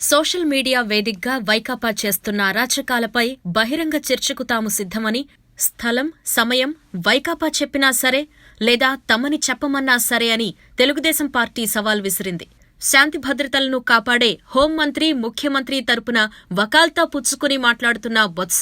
Social media వేదికగా వైకాపా చేస్తున్న అరాచకాలపై బహిరంగ చర్చకు తాము సిద్ధమని స్థలం సమయం వైకాపా చెప్పినా సరే లేదా తమని చెప్పమన్నా సరే అని తెలుగుదేశం పార్టీ సవాల్ విసిరింది. శాంతి భద్రతలను కాపాడే హోంమంత్రి ముఖ్యమంత్రి తరపున వకాల్తా పుచ్చుకుని మాట్లాడుతున్న బొత్స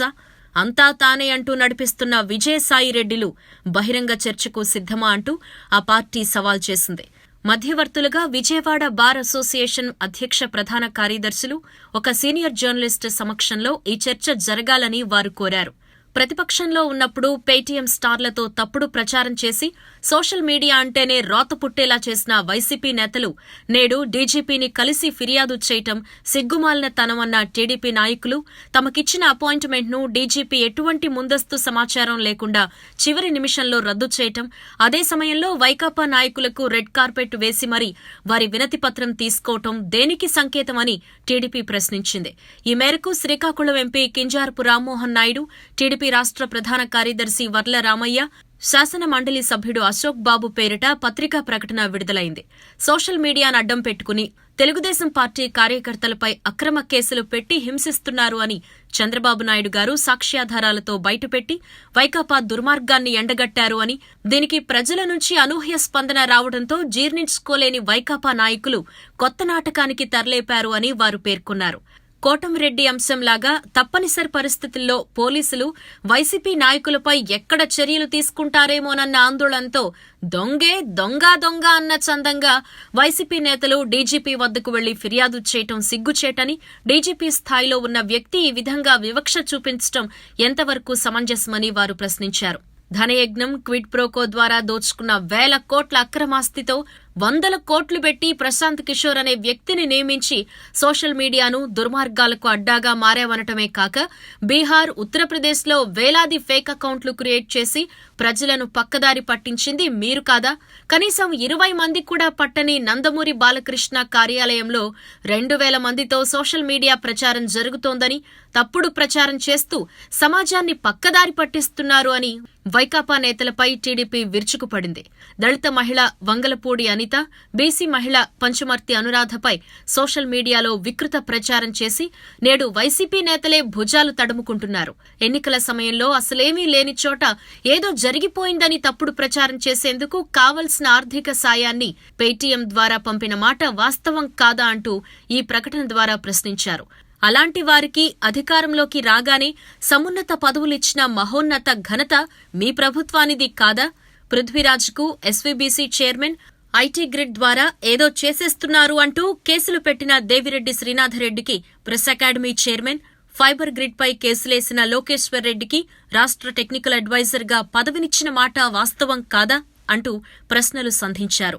అంతా తానే అంటూ నడిపిస్తున్న విజయసాయిరెడ్డిలు బహిరంగ చర్చకు సిద్ధమా అంటూ ఆ పార్టీ సవాల్ చేసింది. మధ్యవర్తులుగా విజయవాడ బార్ అసోసియేషన్ అధ్యక్ష ప్రధాన కార్యదర్శులు ఒక సీనియర్ జర్నలిస్టు సమక్షంలో ఈ చర్చ జరగాలని వారు కోరారు. ప్రతిపక్షంలో ఉన్నప్పుడు పేటీఎం స్టార్లతో తప్పుడు ప్రచారం చేసి సోషల్ మీడియా అంటేనే రోత పుట్టేలా చేసిన వైసీపీ నేతలు నేడు డీజీపీని కలిసి ఫిర్యాదు చేయటం సిగ్గుమాలిన తనమన్న టీడీపీ నాయకులు. తమకిచ్చిన అపాయింట్మెంట్ను డీజీపీ ఎటువంటి ముందస్తు సమాచారం లేకుండా చివరి నిమిషంలో రద్దు చేయటం అదే సమయంలో వైకాపా నాయకులకు రెడ్ కార్పెట్ వేసి మరీ వారి వినతి పత్రం తీసుకోవటం దేనికి సంకేతమని టీడీపీ ప్రశ్నించింది. ఈ మేరకు శ్రీకాకుళం ఎంపీ కింజారపు రామ్మోహన్ నాయుడు టీడీపీ రాష్ట్ర ప్రధాన కార్యదర్శి వర్ల రామయ్య శాసన మండలి సభ్యుడు అశోక్ బాబు పేరిట పత్రికా ప్రకటన విడుదలైంది. సోషల్ మీడియాను అడ్డం పెట్టుకుని తెలుగుదేశం పార్టీ కార్యకర్తలపై అక్రమ కేసులు పెట్టి హింసిస్తున్నారు అని చంద్రబాబు నాయుడు గారు సాక్ష్యాధారాలతో బయటపెట్టి వైకాపా దుర్మార్గాన్ని ఎండగట్టారు అని దీనికి ప్రజల నుంచి అనూహ్య స్పందన రావడంతో జీర్ణించుకోలేని వైకాపా నాయకులు కొత్త నాటకానికి తరలేపారు అని వారు పేర్కొన్నారు. కోటమిరెడ్డి అంశంలాగా తప్పనిసరి పరిస్థితుల్లో పోలీసులు వైసీపీ నాయకులపై ఎక్కడ చర్యలు తీసుకుంటారేమోనన్న ఆందోళనతో దొంగే దొంగ దొంగ అన్న చందంగా వైసీపీ నేతలు డీజీపీ వద్దకు వెళ్ళి ఫిర్యాదు చేయటం సిగ్గుచేటని డీజీపీ స్థాయిలో ఉన్న వ్యక్తి ఈ విధంగా వివక్ష చూపించటం ఎంతవరకు సమంజసమని వారు ప్రశ్నించారు. ధనయజ్ఞం క్విడ్ ప్రోకో ద్వారా దోచుకున్న వేల కోట్ల అక్రమాస్తితో వందల కోట్లు పెట్టి ప్రశాంత్ కిషోర్ అనే వ్యక్తిని నియమించి సోషల్ మీడియాను దుర్మార్గాలకు అడ్డాగా మారావనటమే కాక బీహార్ ఉత్తరప్రదేశ్లో వేలాది ఫేక్ అకౌంట్లు క్రియేట్ చేసి ప్రజలను పక్కదారి పట్టించింది మీరు కాదా? కనీసం ఇరవై మంది కూడా పట్టని నందమూరి బాలకృష్ణ కార్యాలయంలో రెండు వేల మందితో సోషల్ మీడియా ప్రచారం జరుగుతోందని తప్పుడు ప్రచారం చేస్తూ సమాజాన్ని పక్కదారి పట్టిస్తున్నారు అని వైకాపా నేతలపై టీడీపీ విరుచుకుపడింది. దళిత మహిళ వంగలపూడి అని వనిత బీసీ మహిళ పంచుమర్తి అనురాధపై సోషల్ మీడియాలో వికృత ప్రచారం చేసి నేడు వైసీపీ నేతలే భుజాలు తడుముకుంటున్నారు. ఎన్నికల సమయంలో అసలేమీ లేని చోట ఏదో జరిగిపోయిందని తప్పుడు ప్రచారం చేసేందుకు కావలసిన ఆర్థిక సాయాన్ని పేటీఎం ద్వారా పంపిన మాట వాస్తవం కాదా అంటూ ఈ ప్రకటన ద్వారా ప్రశ్నించారు. అలాంటి వారికి అధికారంలోకి రాగానే సమున్నత పదవులిచ్చిన మహోన్నత ఘనత మీ ప్రభుత్వానిది కాదా? పృథ్వీరాజ్కు ఎస్వీబీసీ చైర్మన్ ఐటీ గ్రిడ్ ద్వారా ఏదో చేసేస్తున్నారు అంటూ కేసులు పెట్టిన దేవిరెడ్డి శ్రీనాథరెడ్డికి ప్రెస్ అకాడమీ చైర్మన్ ఫైబర్ గ్రిడ్పై కేసులేసిన లోకేశ్వర్ రెడ్డికి రాష్ట్ర టెక్నికల్ అడ్వైజర్గా పదవినిచ్చిన మాట వాస్తవం కాదా అంటూ ప్రశ్నలు సంధించారు.